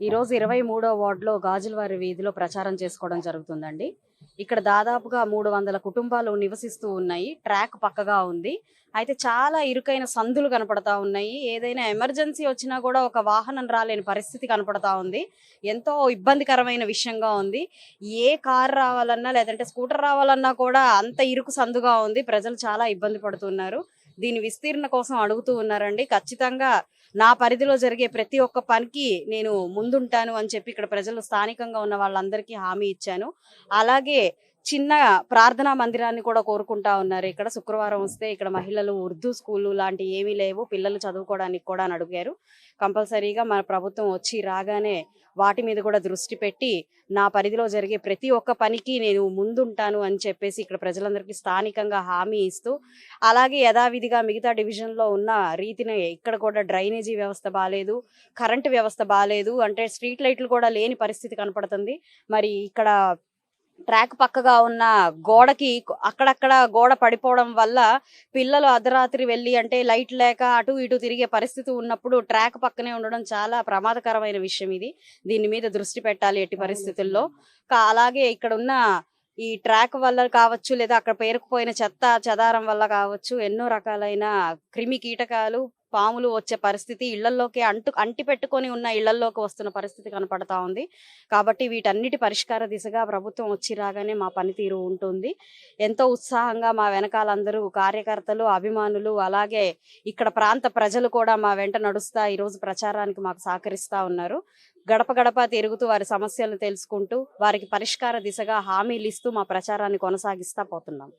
ఈరోజు ఇరవై మూడో వార్డులో గాజులవారి వీధిలో ప్రచారం చేసుకోవడం జరుగుతుందండి. ఇక్కడ దాదాపుగా మూడు వందల కుటుంబాలు నివసిస్తూ ఉన్నాయి. ట్రాక్ పక్కగా ఉంది. అయితే చాలా ఇరుకైన సందులు కనపడతా ఉన్నాయి. ఏదైనా ఎమర్జెన్సీ వచ్చినా కూడా ఒక వాహనం రాలేని పరిస్థితి కనపడతా ఉంది. ఎంతో ఇబ్బందికరమైన విషయంగా ఉంది. ఏ కార్ రావాలన్నా లేదంటే స్కూటర్ రావాలన్నా కూడా అంత ఇరుకు సందుగా ఉంది. ప్రజలు చాలా ఇబ్బంది పడుతున్నారు. దీని విస్తీర్ణ కోసం అడుగుతూ ఉన్నారండి. ఖచ్చితంగా నా పరిధిలో జరిగే ప్రతి ఒక్క పనికి నేను ముందుంటాను అని చెప్పి ఇక్కడ ప్రజలు స్థానికంగా ఉన్న వాళ్ళందరికీ హామీ ఇచ్చాను. అలాగే చిన్న ప్రార్థనా మందిరాన్ని కూడా కోరుకుంటా ఉన్నారు. ఇక్కడ శుక్రవారం వస్తే ఇక్కడ మహిళలు ఉర్దూ స్కూళ్ళు లాంటి ఏమీ లేవు. పిల్లలు చదువుకోవడానికి కూడా అని అడిగారు. కంపల్సరీగా మన ప్రభుత్వం వచ్చి రాగానే వాటి మీద కూడా దృష్టి పెట్టి నా పరిధిలో జరిగే ప్రతి ఒక్క పనికి నేను ముందుంటాను అని చెప్పేసి ఇక్కడ ప్రజలందరికీ స్థానికంగా హామీ ఇస్తూ అలాగే యథావిధిగా మిగతా డివిజన్లో ఉన్న రీతిని ఇక్కడ కూడా డ్రైనేజీ వ్యవస్థ బాగాలేదు కరెంటు వ్యవస్థ బాగాలేదు అంటే స్ట్రీట్ లైట్లు కూడా లేని పరిస్థితి కనపడుతుంది. మరి ఇక్కడ ట్రాక్ పక్కగా ఉన్న గోడకి అక్కడక్కడ గోడ పడిపోవడం వల్ల పిల్లలు అర్ధరాత్రి వెళ్ళి అంటే లైట్ లేక అటు ఇటు తిరిగే పరిస్థితి ఉన్నప్పుడు ట్రాక్ పక్కనే ఉండడం చాలా ప్రమాదకరమైన విషయం ఇది. దీని మీద దృష్టి పెట్టాలి ఎట్టి పరిస్థితుల్లో. అలాగే ఇక్కడ ఉన్న ఈ ట్రాక్ వల్ల కావచ్చు లేదా అక్కడ పేరుకుపోయిన చెత్త చెదారం వల్ల కావచ్చు ఎన్నో రకాలైన క్రిమి కీటకాలు పాములు వచ్చే పరిస్థితి ఇళ్ళలోకి అంటు అంటి పెట్టుకొని ఉన్న ఇళ్ళలోకి వస్తున్న పరిస్థితి కనపడతా ఉంది. కాబట్టి వీటన్నిటి పరిష్కార దిశగా ప్రభుత్వం వచ్చి రాగానే మా పనితీరు ఉంటుంది. ఎంతో ఉత్సాహంగా మా వెనకాలందరూ కార్యకర్తలు అభిమానులు అలాగే ఇక్కడ ప్రాంత ప్రజలు కూడా మా వెంట నడుస్తా ఈరోజు ప్రచారానికి మాకు సహకరిస్తా ఉన్నారు. గడప గడప తిరుగుతూ వారి సమస్యలు తెలుసుకుంటూ వారికి పరిష్కార దిశగా హామీలు ఇస్తూ మా ప్రచారాన్ని కొనసాగిస్తా పోతున్నాం.